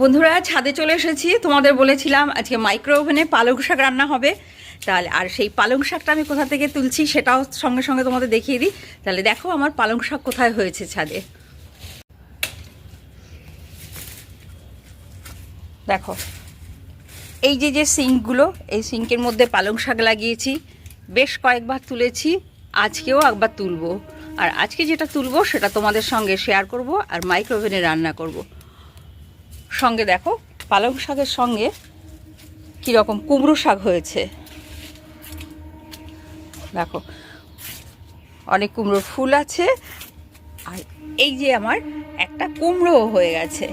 বন্ধুরা, ছাদে চলে এসেছি। তোমাদের বলেছিলাম আজকে মাইক্রো ওভেনে পালং শাক রান্না হবে। তাহলে আর সেই পালং শাকটা আমি কোথা থেকে তুলছি সেটাও সঙ্গে সঙ্গে তোমাদের দেখিয়ে দিই। তাহলে দেখো আমার পালং শাক কোথায় হয়েছে ছাদে। দেখো, এই যে যে সিঙ্কগুলো, এই সিঙ্কের মধ্যে পালং শাক লাগিয়েছি, বেশ কয়েকবার তুলেছি, আজকেও একবার তুলবো। আর আজকে যেটা তুলবো সেটা তোমাদের সঙ্গে শেয়ার করব আর মাইক্রোওভেনে রান্না করব। সঙ্গে দেখো, পালং শাকের সঙ্গে কীরকম কুমড়ো শাক হয়েছে। দেখো, অনেক কুমড়োর ফুল আছে, আর এই যে আমার একটা কুমড়ো হয়ে গেছে।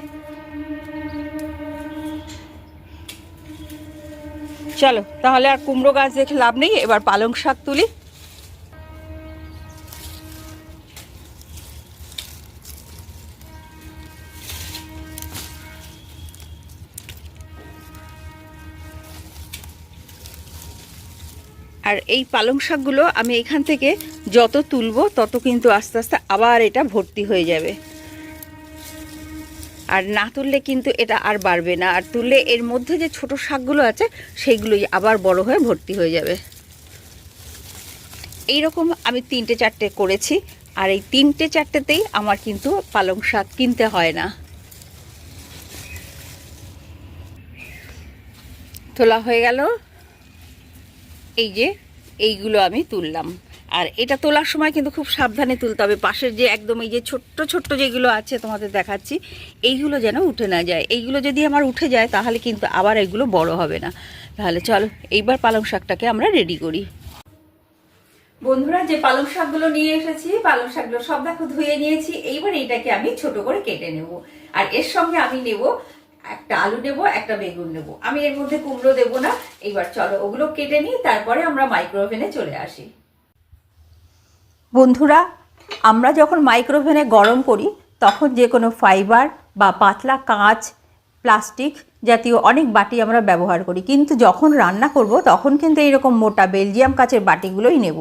চলো, তাহলে আর কুমড়ো গাছ দেখে লাভ নেই, এবার পালং শাক তুলি। আর এই পালং শাকগুলো আমি এখান থেকে যত তুলব, তত কিন্তু আস্তে আস্তে আবার এটা ভর্তি হয়ে যাবে। আর না তুললে কিন্তু এটা আর বাড়বে না। আর তুললে এর মধ্যে যে ছোট শাকগুলো আছে, সেইগুলোই আবার বড় হয়ে ভর্তি হয়ে যাবে। এই রকম আমি তিনটে চারটে করেছি, আর এই তিনটে চারটেতেই আমার কিন্তু পালং শাক কিনতে হয় না। তোলা হয়ে গেল। এই যে এইগুলো আমি তুললাম। আর এটা তোলার সময় কিন্তু খুব সাবধানে তুলতে হবে। পাশের যে একদম এই যে ছোট্ট ছোট্ট যেগুলো আছে তোমাদের দেখাচ্ছি, এইগুলো যেন উঠে না যায়। এইগুলো যদি আমার উঠে যায়, তাহলে কিন্তু আবার এগুলো বড় হবে না। তাহলে চলো, এইবার পালং শাকটাকে আমরা রেডি করি। বন্ধুরা, যে পালং শাকগুলো নিয়ে এসেছি, পালং শাকগুলো সব দেখো ধুয়ে নিয়েছি। এইবার এইটাকে আমি ছোট করে কেটে নেব। আর এর সঙ্গে আমি নেব একটা আলু নেব, একটা বেগুন নেব। আমি এর মধ্যে কুমড়ো দেবো না। এইবার চলো ওগুলো কেটে নিই, তারপরে আমরা মাইক্রোওভেনে চলে আসি। বন্ধুরা, আমরা যখন মাইক্রোওভেনে গরম করি, তখন যে কোনো ফাইবার বা পাতলা কাঁচ প্লাস্টিক জাতীয় অনেক বাটি আমরা ব্যবহার করি। কিন্তু যখন রান্না করব, তখন কিন্তু এইরকম মোটা বেলজিয়াম কাঁচের বাটিগুলোই নেব।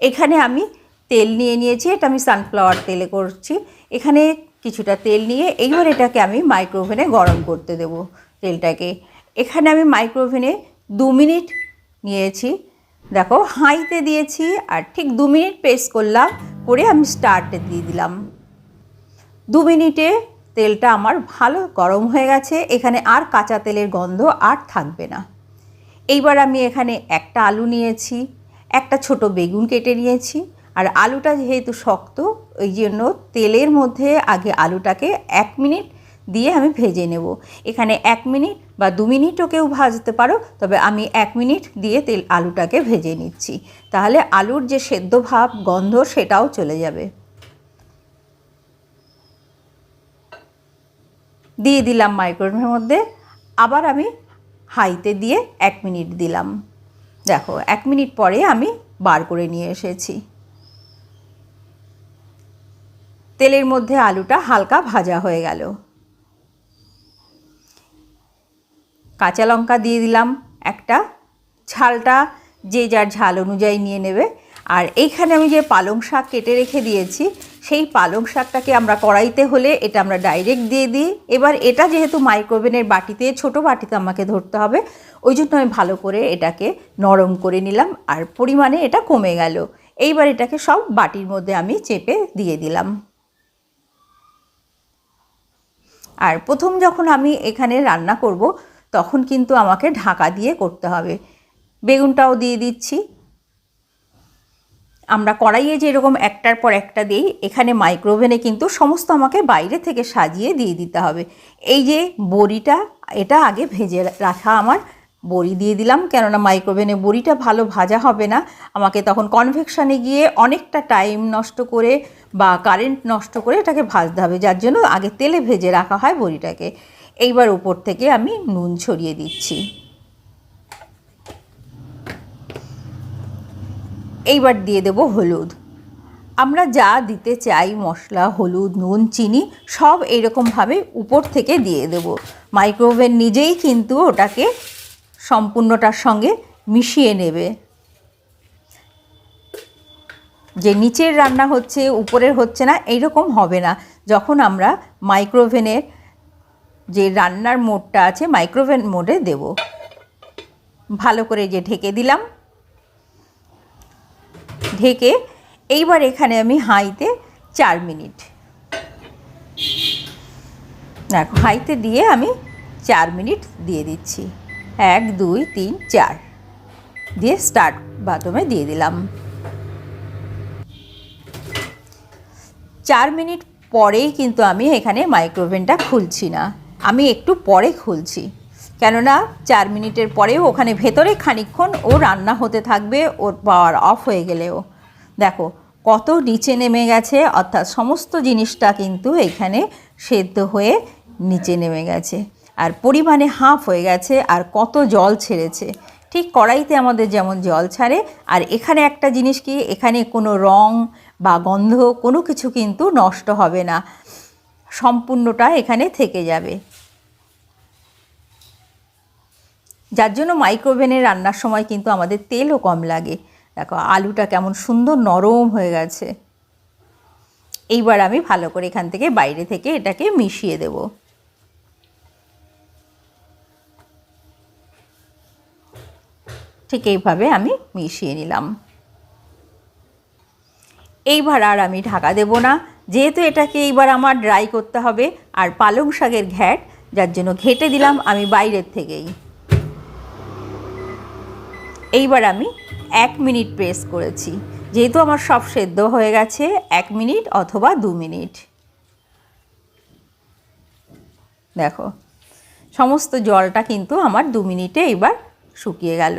এখানে আমি তেল নিয়ে নিয়েছি, এটা আমি সানফ্লাওয়ার তেলে করছি। এখানে কিছুটা তেল নিয়ে এইবার এটাকে আমি মাইক্রোওভেনে গরম করতে দেব তেলটাকে। এখানে আমি মাইক্রোওভেনে দু মিনিট নিয়েছি। দেখো, হাইতে দিয়েছি আর ঠিক দু মিনিট প্রেস করলাম, করে আমি স্টার্টে দিয়ে দিলাম। দু মিনিটে তেলটা আমার ভালো গরম হয়ে গেছে, এখানে আর কাঁচা তেলের গন্ধ আর থাকবে না। এইবার আমি এখানে একটা আলু নিয়েছি, একটা ছোট বেগুন কেটে নিয়েছি আর আলুটা যেহেতু শক্ত ওই জন্য তেলের মধ্যে আগে আলুটাকে এক মিনিট দিয়ে আমি ভেজে নেব। এখানে এক মিনিট বা দু মিনিটও কেউ ভাজতে পারো, তবে আমি এক মিনিট দিয়ে তেল, আলুটাকে ভেজে নিচ্ছি। তাহলে আলুর যে সেদ্ধ ভাব, গন্ধ, সেটাও চলে যাবে। দিয়ে দিলাম মাইক্রোওভেনের মধ্যে। আবার আমি হাইতে দিয়ে এক মিনিট দিলাম। দেখো, এক মিনিট পরে আমি বার করে নিয়ে এসেছি। তেলের মধ্যে আলুটা হালকা ভাজা হয়ে গেল। কাঁচা লঙ্কা দিয়ে দিলাম একটা। ঝালটা যে যার ঝাল অনুযায়ী নিয়ে নেবে। আর এইখানে আমি যে পালং শাক কেটে রেখে দিয়েছি, সেই পালং শাকটাকে আমরা কড়াইতে হলে এটা আমরা ডাইরেক্ট দিয়ে দিই। এবার এটা যেহেতু মাইক্রোওভেনের বাটিতে, ছোট বাটিতে আমাকে ধরতে হবে, ওই জন্য আমি ভালো করে এটাকে নরম করে নিলাম আর পরিমাণে এটা কমে গেল। এইবার এটাকে সব বাটির মধ্যে আমি চেপে দিয়ে দিলাম। আর প্রথম যখন আমি এখানে রান্না করব, তখন কিন্তু আমাকে ঢাকা দিয়ে করতে হবে। বেগুনটাও দিয়ে দিচ্ছি। আমরা কড়াইয়ে যেরকম একটার পর একটা দিই, এখানে মাইক্রোওভেনে কিন্তু সমস্ত আমাকে বাইরে থেকে সাজিয়ে দিয়ে দিতে হবে। এই যে বড়িটা, এটা আগে ভেজে রাখা আমার বড়ি দিয়ে দিলাম, কেননা মাইক্রোওভেনে বড়িটা ভালো ভাজা হবে না। আমাকে তখন কনভেকশানে গিয়ে অনেকটা টাইম নষ্ট করে বা কারেন্ট নষ্ট করে এটাকে ভাজতে হবে, যার জন্য আগে তেলে ভেজে রাখা হয় বড়িটাকে। এইবার উপর থেকে আমি নুন ছড়িয়ে দিচ্ছি। এইবার দিয়ে দেব হলুদ। আমরা যা দিতে চাই, মশলা, হলুদ, নুন, চিনি, সব এইরকমভাবে উপর থেকে দিয়ে দেব। মাইক্রোওভেন নিজেই কিন্তু ওটাকে সম্পূর্ণটার সঙ্গে মিশিয়ে নেবে। যে নিচের রান্না হচ্ছে, উপরের হচ্ছে না, এইরকম হবে না। যখন আমরা মাইক্রোওভেনের যে রান্নার মোডটা আছে, মাইক্রোওভেন মোডে দেব। ভালো করে যে ঢেকে দিলাম। ঢেকে এইবার এখানে আমি হাইতে চার মিনিট। দেখো হাইতে দিয়ে আমি চার মিনিট দিয়ে দিচ্ছি। এক, দুই, তিন, চার। দিয়ে স্টার্ট বাটমে দিয়ে দিলাম। চার মিনিট পরেই কিন্তু আমি এখানে মাইক্রোওভেনটা খুলছি না। আমি একটু পরে খুলছি। কেননা চার মিনিটের পরেও ওখানে ভেতরে খানিকক্ষণ ও রান্না হতে থাকবে, ওর পাওয়ার অফ হয়ে গেলেও। দেখো, কত নিচে নেমে গেছে, অর্থাৎ সমস্ত জিনিসটা কিন্তু এখানে সেদ্ধ হয়ে নিচে নেমে গেছে। আর পরিমাণে হাফ হয়ে গেছে আর কত জল ছেড়েছে। ঠিক কড়াইতে আমাদের যেমন জল ছাড়ে, আর এখানে একটা জিনিস কি, এখানে কোনো রং বা গন্ধ কোনো কিছু কিন্তু নষ্ট হবে না। সম্পূর্ণটা এখানে থেকে যাবে। যার জন্য মাইক্রোওভেনে রান্নার সময় কিন্তু আমাদের তেলও কম লাগে। দেখো, আলুটা কেমন সুন্দর নরম হয়ে গেছে। এইবার আমি ভালো করে এখান থেকে বাইরে থেকে এটাকে মিশিয়ে দেব। ঠিক এইভাবে আমি মিশিয়ে নিলাম। এইবার আর আমি ঢাকা দেব না। যেহেতু এটাকে এইবার আমার ড্রাই করতে হবে আর পালং শাকের ঘ্যাট, যার জন্য ঘেটে দিলাম আমি বাইরের থেকেই। এইবার আমি এক মিনিট প্রেস করেছি। যেহেতু আমার সব সেদ্ধ হয়ে গেছে, এক মিনিট অথবা দু মিনিট। দেখো, সমস্ত জলটা কিন্তু আমার দু মিনিটে এইবার শুকিয়ে গেল।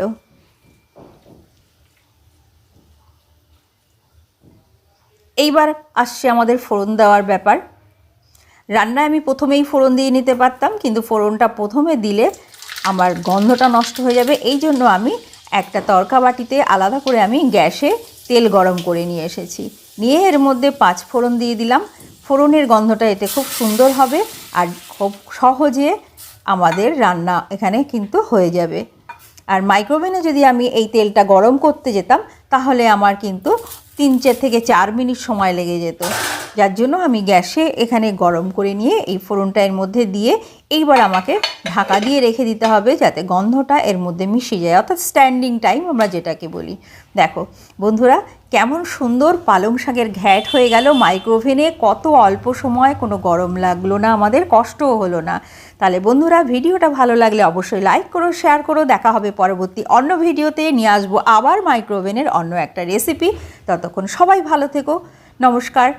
এইবার আসছে আমাদের ফোড়ন দেওয়ার ব্যাপার। রান্নায় আমি প্রথমেই ফোড়ন দিয়ে নিতে পারতাম, কিন্তু ফোড়নটা প্রথমে দিলে আমার গন্ধটা নষ্ট হয়ে যাবে। এই জন্য আমি একটা তরকা বাটিতে আলাদা করে আমি গ্যাসে তেল গরম করে নিয়ে এসেছি। নিয়ে এর মধ্যে পাঁচ ফোড়ন দিয়ে দিলাম। ফোড়নের গন্ধটা এতে খুব সুন্দর হবে আর খুব সহজে আমাদের রান্না এখানে কিন্তু হয়ে যাবে। আর মাইক্রোওভেনে যদি আমি এই তেলটা গরম করতে যেতাম, তাহলে আমার কিন্তু তিন চার থেকে চার মিনিট সময় লেগে যেত। যার জন্য আমি গ্যাসে এখানে গরম করে নিয়ে এই ফোড়নটা এর মধ্যে দিয়ে এইবার আমাকে ঢাকা দিয়ে রেখে দিতে হবে যাতে গন্ধটা এর মধ্যে মিশে যায়, অর্থাৎ স্ট্যান্ডিং টাইম আমরা যেটাকে বলি। দেখো, বন্ধুরা, কেমন সুন্দর পালং শাকের ঘ্যাট হয়ে গেল মাইক্রোওভেনে কত অল্প সময় কোনো গরম লাগল না, আমাদের কষ্টও হলো না। তাহলে বন্ধুরা, ভিডিওটা ভালো লাগলে অবশ্যই লাইক করো শেয়ার করো, দেখা হবে পরবর্তী অন্য ভিডিওতে, নিয়ে আসব আবার মাইক্রোওভেনের অন্য একটা রেসিপি ততক্ষণ সবাই ভালো থেকো, নমস্কার।